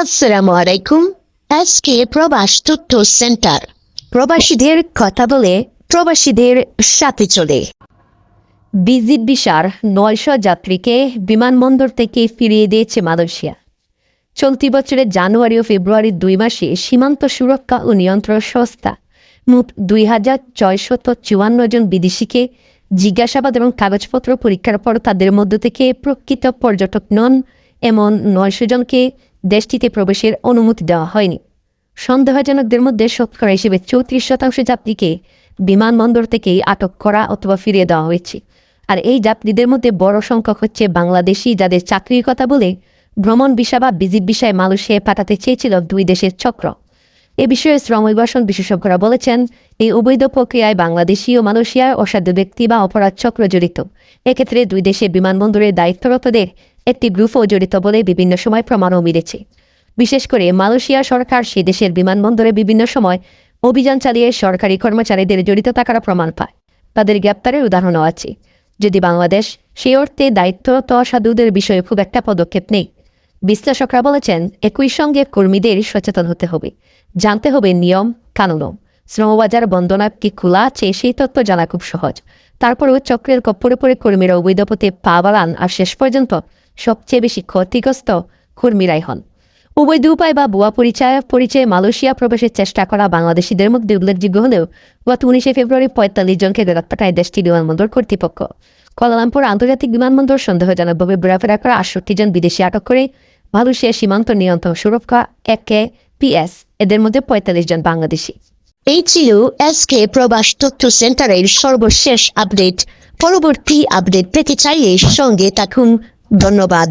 আসসালামু আলাইকুম। আজকে প্রবাস তথ্য সেন্টার। প্রবাসীদের কথা বলে প্রবাসীদের সাথে চলে। ভিজিট বিশার নয়শো যাত্রীকে বিমানবন্দর থেকে ফিরিয়ে দিয়েছে মালয়েশিয়া। চলতি বছরের জানুয়ারি ও ফেব্রুয়ারি দুই মাসে সীমান্ত সুরক্ষা ও নিয়ন্ত্রণ সংস্থা মোট দুই হাজার ছয়শত চুয়ান্ন জন বিদেশিকে জিজ্ঞাসাবাদ এবং কাগজপত্র পরীক্ষার পর তাদের মধ্য থেকে প্রকৃত পর্যটক নন, এমন নয়শো জনকে দেশটিতে প্রবেশের অনুমতি দেওয়া হয়নি। সন্দেহজনকদের মধ্যে শতকরা হিসেবে চৌত্রিশ শতাংশ যাত্রীকে বিমানবন্দর থেকেই আটক করা অথবা ফিরিয়ে দেওয়া হয়েছে। আর এই যাত্রীদের মধ্যে বড় সংখ্যক হচ্ছে বাংলাদেশি যাদের চাকরির কথা বলে ভ্রমণ বিষয় বা ভিজিট বিষয়ে মালয়েশিয়ায় পাঠাতে চেয়েছিল দুই দেশের চক্র। এ বিষয়ে শ্রম অভিবাসন বিশেষজ্ঞরা বলেছেন, এই অবৈধ প্রক্রিয়ায় বাংলাদেশি ও মালয়েশিয়ার অসাধ্য ব্যক্তি বা অপরাধ চক্র জড়িত। এক্ষেত্রে দুই দেশের বিমানবন্দরের দায়িত্বরতদের একটি গ্রুপও জড়িত বলে বিভিন্ন সময় প্রমাণও মিলেছে। বিশেষ করে মালয়েশিয়া সরকার সে দেশের বিমানবন্দরে বিভিন্ন সময় অভিযান চালিয়ে সরকারি কর্মচারীদের জড়িত থাকার প্রমাণ পায়। তাদের গ্রেপ্তারের উদাহরণও আছে। যদি বাংলাদেশ সে অর্থে দায়িত্বরত অসাধুদের বিষয়ে খুব একটা পদক্ষেপ নেই বিশ্লেষকরা বলেছেন, একই সঙ্গে কর্মীদের সচেতন হতে হবে। জানতে হবে নিয়ম, কানুনও। শ্রমবাজার বন্দনা কি খোলা আছে, সেই তথ্য জানা খুব সহজ। তারপরেও চক্রের কপ্পরে পরে কর্মীরা অবৈধ পথে পা বাড়ান আর শেষ পর্যন্ত সবচেয়ে বেশি ক্ষতিগ্রস্ত কর্মীরাই হন। অবৈধ উপায় বা ভুয়া পরিচয়, পরিচয়ে মালয়েশিয়া প্রবেশের চেষ্টা করা বাংলাদেশিদের মধ্যে উল্লেখযোগ্য হলেও গত উনিশে ফেব্রুয়ারি পঁয়তাল্লিশ জনকে ফেরত পাঠায় দেশটি বিমানবন্দর কর্তৃপক্ষ। কুয়ালালামপুর আন্তর্জাতিক বিমানবন্দর সন্দেহজনকভাবে ঘোরাফেরা করা আটষট্টি জন বিদেশি আটক করে মালয়েশিয়া সীমান্ত নিয়ন্ত্রণ সুরক্ষা, একে পিএস, এদের মধ্যে পঁয়তাল্লিশ জন বাংলাদেশি। এই ছিল এসকে প্রবাস তথ্য সেন্টারের সর্বশেষ আপডেট। পরবর্তী আপডেট পেতে চাইলে সঙ্গে থাকুন। ধন্যবাদ।